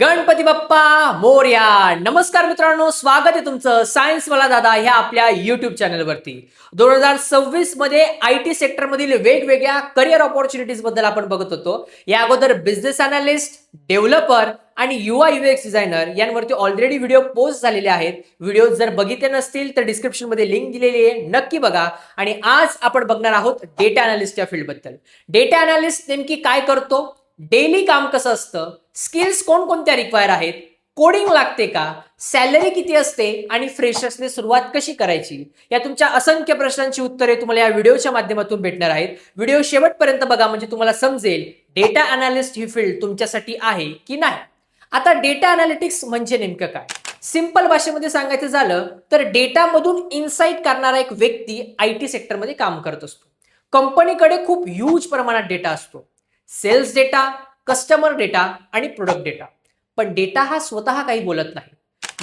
गणपती बाप्पा मोर्या नमस्कार मित्रांनो स्वागत आहे तुमचं सायन्स वाला दादा ह्या आपल्या युट्यूब चॅनलवरती दोन हजार सव्वीसमध्ये आय टी सेक्टरमधील वेगवेगळ्या करिअर ऑपॉर्च्युनिटीजबद्दल आपण बघत होतो. या अगोदर बिझनेस अनालिस्ट डेव्हलपर आणि युवा युएक्स डिझायनर यांवरती ऑलरेडी व्हिडिओ पोस्ट झालेले आहेत. व्हिडिओ जर बघितले नसतील तर डिस्क्रिप्शनमध्ये लिंक दिलेली आहे. नक्की बघा. आणि आज आपण बघणार आहोत डेटा अनालिस्ट या फील्डबद्दल डेटा अनालिस्ट नेमकी काय करतो? डेली काम कसं असतं? स्किल्स कोणकोणत्या रिक्वायर आहेत? कोडिंग लागते का? सॅलरी किती असते? आणि फ्रेशर्सने सुरुवात कशी करायची? या तुमच्या असंख्य प्रश्नांची उत्तरे तुम्हाला या व्हिडिओच्या माध्यमातून भेटणार आहेत. व्हिडिओ शेवटपर्यंत बघा म्हणजे तुम्हाला समजेल डेटा अनालिस्ट ही फील्ड तुमच्यासाठी आहे की नाही? आता डेटा अनालिटिक्स म्हणजे नेमकं काय? सिंपल भाषेमध्ये सांगायचं झालं तर डेटामधून इन्साईट करणारा एक व्यक्ती आय टी सेक्टरमध्ये काम करत असतो. कंपनीकडे खूप ह्यूज प्रमाणात डेटा असतो. सेल्स डेटा कस्टमर डेटा आणि प्रोडक्ट डेटा. पण डेटा हा स्वतः काही बोलत नाही.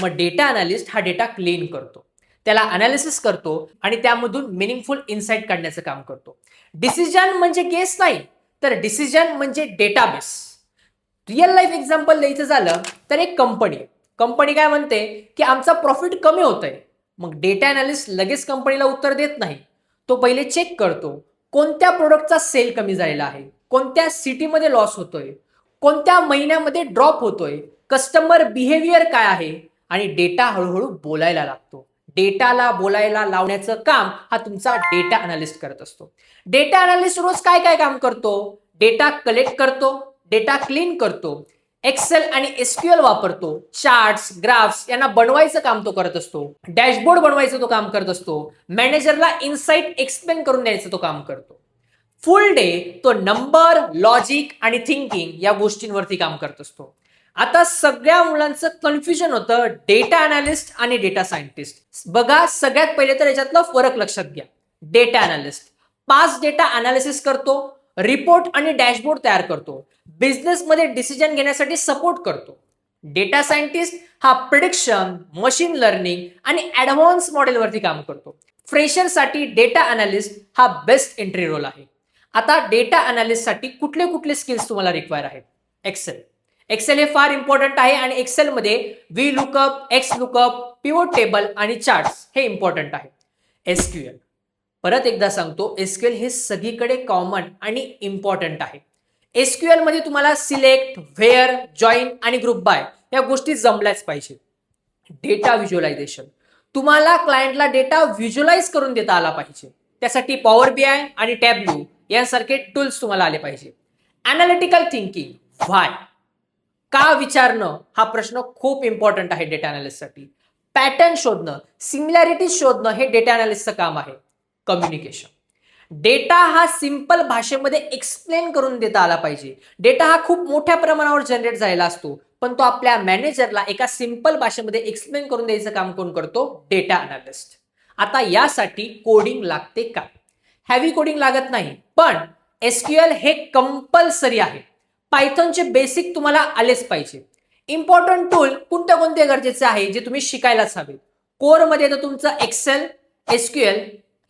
मग डेटा अनालिस्ट हा डेटा क्लीन करतो. त्याला अनालिसिस करतो आणि त्यामधून मिनिंगफुल इन्साईट काढण्याचं काम करतो. डिसिजन म्हणजे केस नाही तर डिसिजन म्हणजे डेटाबेस रिअल लाईफ एक्झाम्पल द्यायचं झालं तर एक कंपनी कंपनी काय म्हणते? की आमचा प्रॉफिट कमी होत आहे मग डेटा अनालिस्ट लगेच कंपनीला उत्तर देत नाही. तो पहिले चेक करतो कोणत्या प्रोडक्टचा सेल कमी झालेला आहे? कोणत्या सिटीमध्ये लॉस होतोय? कोणत्या महिन्यामध्ये ड्रॉप होतोय? कस्टमर बिहेवियर काय आहे? आणि डेटा हळूहळू बोलायला लागतो. डेटाला बोलायला लावण्याचं काम हा तुमचा डेटा अनालिस्ट करत असतो. डेटा अनालिस्ट रोज काय काय काम करतो? डेटा कलेक्ट करतो डेटा क्लीन करतो एक्सेल आणि एसक्यूएल वापरतो चार्ट्स ग्राफ्स यांना बनवायचं काम तो करत असतो डॅशबोर्ड बनवायचं तो काम करत असतो मॅनेजरला इन्साईट एक्सप्लेन करून द्यायचं तो काम करतो. फुल डे तो नंबर लॉजिक आणि थिंकिंग या गोष्टींवरती काम करत असतो. आता सगळ्या मुलांचं कन्फ्युजन होतं डेटा अनालिस्ट आणि डेटा सायंटिस्ट. बघा सगळ्यात पहिले तर याच्यातला फरक लक्षात घ्या. Data analyst. पाच डेटा अनालिसिस करतो रिपोर्ट आणि डॅशबोर्ड तयार करतो. बिझनेसमध्ये डिसिजन घेण्यासाठी सपोर्ट करतो. डेटा सायंटिस्ट हा प्रिडिक्शन मशीन लर्निंग आणि ऍडव्हान्स मॉडेलवरती काम करतो. फ्रेशरसाठी डेटा अनालिस्ट हा बेस्ट एंट्री रोल आहे. आता डेटा अनालिस्टसाठी कुठले कुठले स्किल्स तुम्हाला रिक्वायर आहेत? एक्सेल एक्सेल हे फार इम्पॉर्टंट आहे आणि एक्सेलमध्ये V lookup X lookup pivot table आणि चार्ट्स हे इम्पॉर्टंट आहे. एसक्यूएल परत एकदा सांगतो एसक्यूएल हे सगळीकडे कॉमन आणि इम्पॉर्टंट आहे. एसक्यूएलमध्ये तुम्हाला सिलेक्ट व्हेअर जॉईन आणि ग्रुप बाय या गोष्टी जमल्याच पाहिजे. डेटा व्हिज्युअलायझेशन तुम्हाला क्लायंटला डेटा व्हिज्युअलाइज करून देता आला पाहिजे. त्यासाठी पॉवर बी आय आणि टॅबल्यू यासारखे टूल्स तुम्हाला आले पाहिजे. अनालिटिकल थिंकिंग व्हाय का विचारणं? हा प्रश्न खूप इम्पॉर्टंट आहे डेटा अनालिस्टसाठी पॅटर्न शोधणं सिमिलॅरिटी शोधणं हे डेटा अनालिस्टचं काम आहे. कम्युनिकेशन डेटा हा सिंपल भाषेमध्ये एक्सप्लेन करून देता आला पाहिजे. डेटा हा खूप मोठ्या प्रमाणावर जनरेट झालेला असतो. पण तो आपल्या मॅनेजरला एका सिंपल भाषेमध्ये एक्सप्लेन करून द्यायचं काम कोण करतो? डेटा अनालिस्ट आता यासाठी कोडिंग लागते का? हॅवी कोडिंग लागत नाही पण एसक्यूएल हे कंपल्सरी आहे. पायथॉनचे बेसिक तुम्हाला आलेच पाहिजे. इम्पॉर्टंट टूल कोणत्या कोणते गरजेचे आहे जे तुम्ही शिकायलाच हवे. कोरमध्ये तर तुमचं एक्सेल एसक्यूएल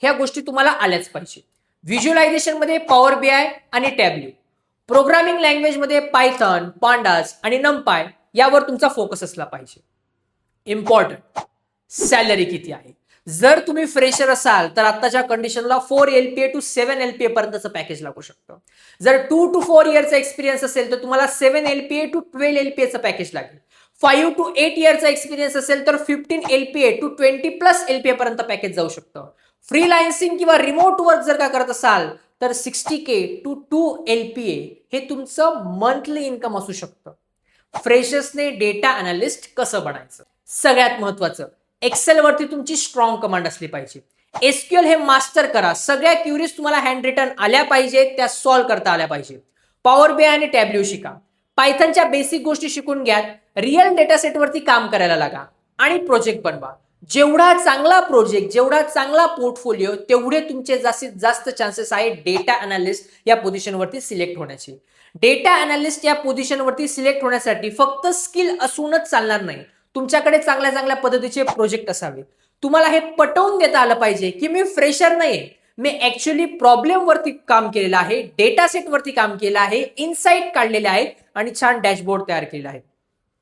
ह्या गोष्टी तुम्हाला आल्याच पाहिजे. व्हिज्युअलायझेशनमध्ये पॉवर बी आय आणि टॅब्ल्यू प्रोग्रामिंग लँग्वेजमध्ये पायथन पांडास आणि नमपाय यावर तुमचा फोकस असला पाहिजे. इम्पॉर्टंट सॅलरी किती आहे? जर तुम्ही फ्रेशर असाल तर आत्ताच्या कंडिशनला four L P A to seven L P A पर्यंतचं package लागू शकतं. जर टू टू फोर इयरचा एक्सपिरियन्स असेल तर तुम्हाला seven L P A to twelve L P एचं पॅकेज लागेल. फाईव्ह टू एट इयरचा एक्सपिरियन्स असेल तर fifteen L P A to twenty plus L P A पर्यंत पॅकेज जाऊ शकतं. फ्रीलान्सिंग किंवा रिमोट वर्क जर का करत असाल तर sixty K to two L P A हे तुमचं मंथली इन्कम असू शकतं. फ्रेशर्सने डेटा अनालिस्ट कसं बनायचं? सगळ्यात महत्वाचं एक्सेल वरती तुमची स्ट्रॉंग कमांड असली पाहिजे. एसक्यूएल हे मास्टर करा. सगळ्या क्युरीज तुम्हाला हँड रिटर्न आल्या पाहिजेत त्या सॉल्व्ह करता आल्या पाहिजे पॉवर बी आणि टॅब्ल्यू शिका. पायथनच्या बेसिक गोष्टी शिकून घ्या रिअल डेटा सेटवरती काम करायला लागा. आणि प्रोजेक्ट बनवा. जेवढा चांगला प्रोजेक्ट जेवढा चांगला पोर्टफोलिओ तेवढे तुमचे जास्तीत जास्त चान्सेस आहे डेटा अनालिस्ट या पोझिशनवरती सिलेक्ट होण्याचे. डेटा अनालिस्ट या पोझिशनवरती सिलेक्ट होण्यासाठी फक्त स्किल असूनच चालणार नाही. तुमच्याकडे चांगल्या चांगल्या पद्धतीचे प्रोजेक्ट असावे. तुम्हाला हे पटवून देता आलं पाहिजे की मी फ्रेशर नाहीये. मी ऍक्च्युली प्रॉब्लेम वरती काम केलेलं आहे डेटा सेट वरती काम केलं आहे इन्साईट काढलेले आहेत आणि छान डॅशबोर्ड तयार केलेला आहे.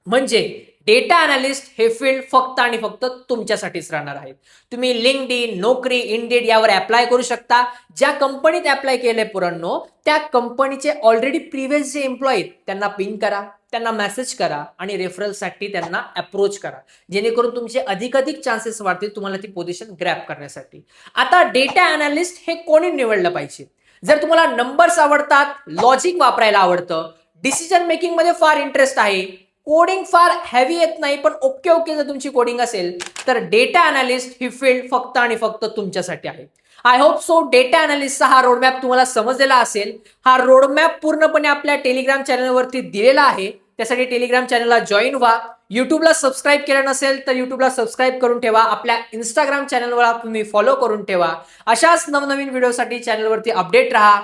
म्हणजे डेटा अनालिस्ट हे फील्ड फक्त आणि फक्त तुमच्यासाठीच राहणार आहे तुम्ही लिंकड इन नोकरी इंडेड यावर अप्लाय करू शकता. ज्या कंपनीत अप्लाय केलंय पुरांनो त्या कंपनीचे ऑलरेडी प्रिव्हियस जे एम्प्लॉई त्यांना पिंग करा त्यांना मेसेज करा आणि रेफरलसाठी त्यांना अप्रोच करा. जेणेकरून तुमचे अधिकाधिक चान्सेस वाढतील तुम्हाला ती पोझिशन ग्रॅप करण्यासाठी. आता डेटा अनालिस्ट हे कोणी निवडलं पाहिजे? जर तुम्हाला नंबर्स आवडतात लॉजिक वापरायला आवडतं डिसिजन मेकिंगमध्ये फार इंटरेस्ट आहे कोडिंग फार हॅवी येत नाही पण ओके ओके जर तुमची कोडिंग असेल तर डेटा अनालिस्ट ही फील्ड फक्त आणि फक्त तुमच्यासाठी आहे. आय होप सो डेटा अनालिस्टचा हा रोडमॅप तुम्हाला समजलेला असेल. हा रोडमॅप पूर्णपणे आपल्या टेलिग्राम चॅनलवरती दिलेला आहे. त्यासाठी टेलिग्राम चॅनलला जॉईन व्हा. युट्यूबला सबस्क्राईब केलं नसेल तर युट्यूबला सबस्क्राईब करून ठेवा. आपल्या इंस्टाग्राम चॅनलवर तुम्ही फॉलो करून ठेवा. अशाच नवनवीन व्हिडिओसाठी चॅनलवरती अपडेट राहा.